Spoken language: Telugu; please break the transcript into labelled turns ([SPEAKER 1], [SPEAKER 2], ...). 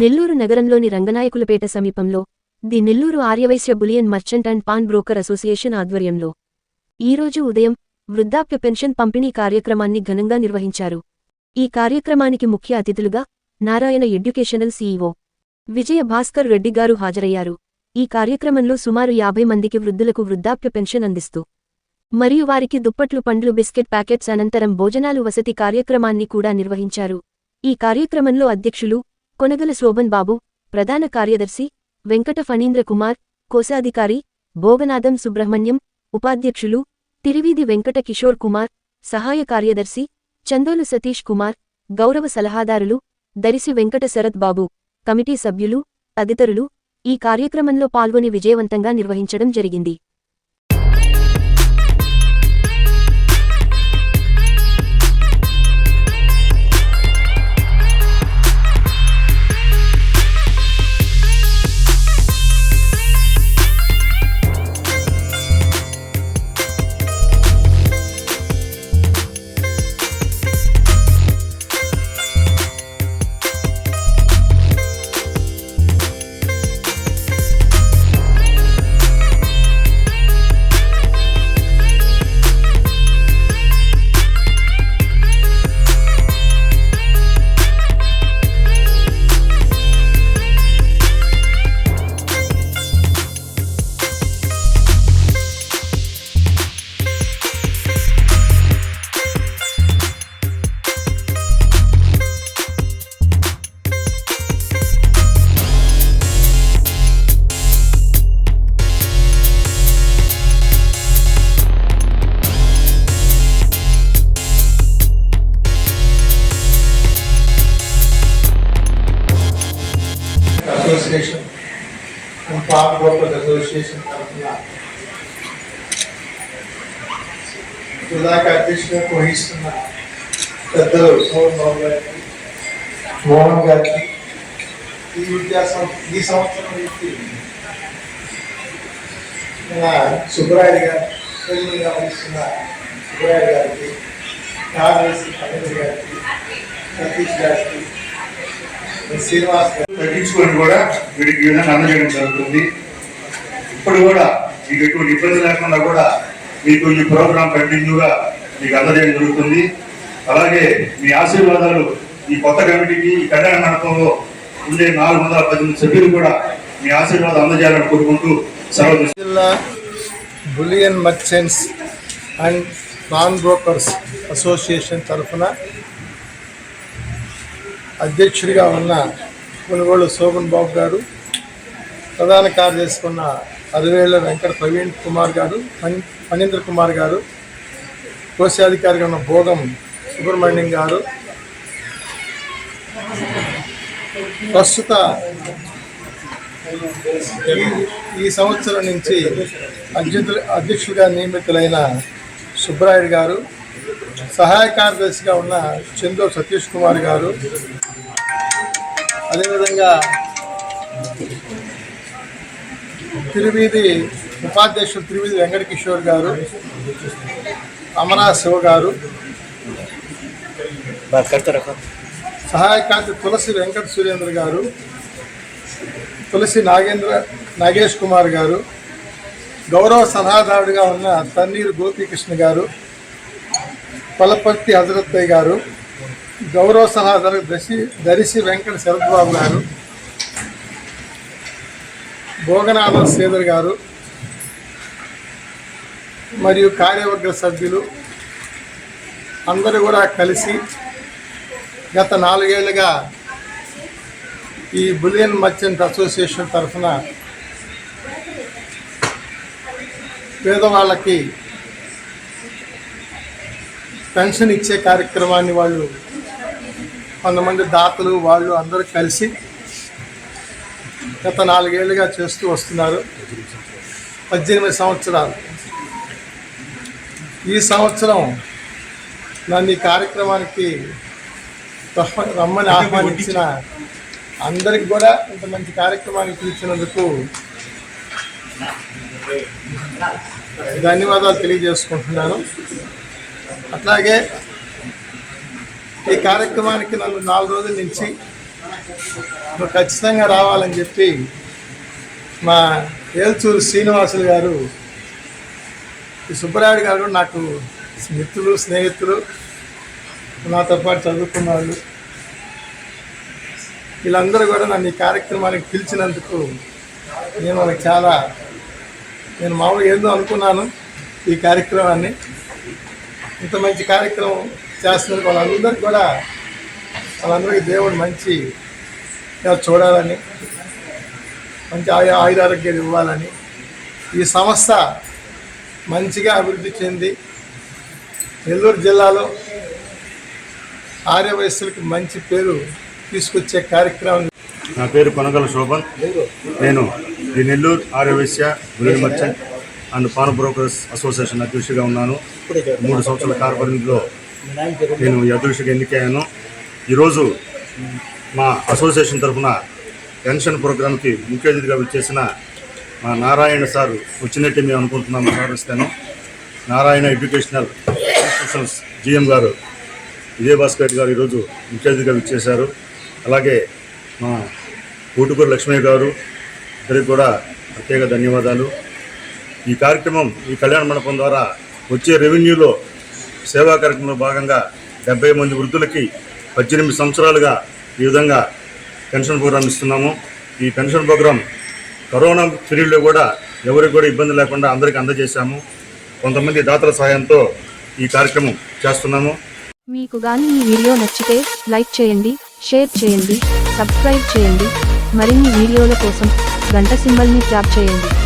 [SPEAKER 1] నెల్లూరు నగరంలోని రంగనాయకులపేట సమీపంలో the Nellore Aryavysya bullion merchant and pawn broker association ఆధ్వర్యంలో ఈరోజు ఉదయం వృద్ధాప్య పెన్షన్ పంపిణీ కార్యక్రమాన్ని ఘనంగా నిర్వహించారు ఈ కార్యక్రమానికి ముఖ్య అతిథులుగా నారాయణ ఎడ్యుకేషనల్ సీఈఓ విజయ భాస్కర్ రెడ్డి గారు హాజరయ్యారు ఈ కార్యక్రమంలో సుమారు యాభై మందికి వృద్ధులకు వృద్ధాప్య పెన్షన్ అందిస్తూ మరియు వారికి దుప్పట్లు పండ్లు బిస్కెట్ ప్యాకెట్స్ అనంతరం భోజనాలు వసతి కార్యక్రమాన్ని కూడా నిర్వహించారు ఈ కార్యక్రమంలో అధ్యక్షులు కొనగల శోభన్ బాబు ప్రధాన కార్యదర్శి వెంకట ఫణీంద్ర కుమార్ కోశాధికారి భోగనాథం సుబ్రహ్మణ్యం ఉపాధ్యక్షులు తిరివీధి వెంకట కిషోర్ కుమార్ సహాయ కార్యదర్శి చందోలు సతీష్ కుమార్ గౌరవ సలహాదారులు దరిసి వెంకట శరత్ బాబు కమిటీ సభ్యులు తదితరులు ఈ కార్యక్రమంలో పాల్గొని విజయవంతంగా నిర్వహించడం జరిగింది
[SPEAKER 2] and farm workers association company जिला का अध्यक्ष ने कोई सुना तद्दो और नौवे मोहन गांधी ఈ వ్యత్యాసం ఈ సంవత్సరం వ్యక్తి సుబ్బరాయుడు గారు ఎల్లుగా వహిస్తున్న సుబ్బరాయుడు గారికి కాంగ్రెస్ అనిల్ గారికి సతీష్ గారికి శ్రీనివాస్
[SPEAKER 3] తగ్గించుకొని కూడా వీడికి విధంగా అందజేయడం జరుగుతుంది ఇప్పుడు కూడా మీకు ఎటువంటి ఇబ్బంది లేకుండా కూడా మీకు ఈ ప్రోగ్రాం కంటిన్యూగా మీకు అందజేయడం జరుగుతుంది అలాగే మీ ఆశీర్వాదాలు ఈ కొత్త కమిటీకి ఈ కళ్యాణ మండపంలో ఉండే నాలుగు వందల పద్దెనిమిది సభ్యులు కూడా మీ ఆశీర్వాదం అందజేయాలని కోరుకుంటూ సెలవు
[SPEAKER 4] జిల్లా bullion merchants and pawn brokers association తరఫున అధ్యక్షుడిగా ఉన్న కొనుగోలు శోభన్ బాబు గారు ప్రధాన కార్యదర్శి ఉన్న అరవేళ్ల వెంకట ప్రవీణ్ కుమార్ గారు ఫణీంద్ర కుమార్ గారు కోశాధికారిగా ఉన్న భోగం సుబ్రహ్మణ్యం గారు ప్రస్తుత ఈ సంవత్సరం నుంచి అధ్యక్షులు అధ్యక్షులుగా నియమితులైన సుబ్రాయుడు గారు సహాయ కార్యదర్శిగా ఉన్న చందో సతీష్ కుమార్ గారు అదేవిధంగా త్రివీధి ఉపాధ్యక్షుడు త్రివీధి వెంకటకిషోర్ గారు అమరా శివ గారు సహాయకాంతి తులసి వెంకట సురేంద్ర గారు తులసి నాగేంద్ర నాగేష్ కుమార్ గారు గౌరవ సలహాదారుడిగా ఉన్న తన్నీరు గోపీకృష్ణ గారు పలపర్తి హజరత్తయ్య గారు గౌరవ సలహాదారు దశి దరిశి వెంకట శరద్బాబు గారు భోగనాథ శ్రీధర్ గారు మరియు కార్యవర్గ సభ్యులు అందరూ కూడా కలిసి గత నాలుగేళ్లుగా ఈ బులియన్ మర్చెంట్ అసోసియేషన్ తరఫున పేదవాళ్ళకి పెన్షన్ ఇచ్చే కార్యక్రమాన్ని వాళ్ళు కొంతమంది దాతలు వాళ్ళు అందరూ కలిసి గత నాలుగేళ్లుగా చేస్తూ వస్తున్నారు పద్దెనిమిది సంవత్సరాలు ఈ సంవత్సరం నన్ను ఈ కార్యక్రమానికి రమ్మని ఆహ్వానించిన అందరికి కూడా ఇంత మంచి కార్యక్రమాన్ని పిలిచినందుకు ధన్యవాదాలు తెలియజేసుకుంటున్నాను అట్లాగే ఈ కార్యక్రమానికి నన్ను నాలుగు రోజుల నుంచి ఖచ్చితంగా రావాలని చెప్పి మా ఏల్చూరు శ్రీనివాసులు గారు సుబ్బరాయుడు గారు నాకు మిత్రులు స్నేహితులు నాతో పాటు చదువుకున్న వీళ్ళందరూ కూడా నన్ను ఈ కార్యక్రమానికి పిలిచినందుకు నేను వాళ్ళకి చాలా నేను మామూలుగా ఏందో అనుకున్నాను ఈ కార్యక్రమాన్ని ఇంత మంచి కార్యక్రమం చేస్తున్నారు వాళ్ళందరికీ కూడా వాళ్ళందరికీ దేవుడు మంచి చూడాలని మంచి ఆయా ఆయురారోగ్యాలు ఇవ్వాలని ఈ సంస్థ మంచిగా అభివృద్ధి చెంది నెల్లూరు జిల్లాలో ఆర్యవయస్సులకు మంచి పేరు తీసుకొచ్చే కార్యక్రమం
[SPEAKER 5] నా పేరు కొనగల శోభన్ నేను ఈ నెల్లూరు ఆర్యవైశ్య గురి merchant and pawn brokers association అధ్యక్షుడిగా ఉన్నాను మూడు సంవత్సరాల కార్పొరేట్లో నేను అధ్యక్షుడికి ఎన్నికయ్యాను ఈరోజు మా అసోసియేషన్ తరఫున పెన్షన్ ప్రోగ్రామ్కి ముఖ్య అతిథిగా విచ్చేసిన మా నారాయణ సార్ వచ్చినట్టే మేము అనుకుంటున్నాము భావిస్తాను నారాయణ ఎడ్యుకేషనల్ ఇన్స్టిట్యూషన్స్ జిఎం గారు విజయభాస్కర్ గారు ఈరోజు ముఖ్య అతిథిగా విచ్చేశారు అలాగే మా కూటుకూరు లక్ష్మయ్య గారు ఇద్దరికి కూడా ప్రత్యేక ధన్యవాదాలు ఈ కార్యక్రమం ఈ కళ్యాణ మండపం ద్వారా వచ్చే రెవెన్యూలో సేవా కార్యక్రమంలో భాగంగా డెబ్బై మంది వృద్ధులకి పద్దెనిమిది సంవత్సరాలుగా ఈ విధంగా పెన్షన్ ప్రోగ్రాం ఇస్తున్నాము ఈ పెన్షన్ ప్రోగ్రాం కరోనా పీరియడ్లో కూడా ఎవరికి కూడా ఇబ్బంది లేకుండా అందరికీ అందజేశాము కొంతమంది దాతల సహాయంతో ఈ కార్యక్రమం చేస్తున్నాము మీకు కానీ ఈ వీడియో నచ్చితే లైక్ చేయండి షేర్ చేయండి సబ్స్క్రైబ్ చేయండి మరిన్ని వీడియోల కోసం గంట సింబల్ని ట్యాప్ చేయండి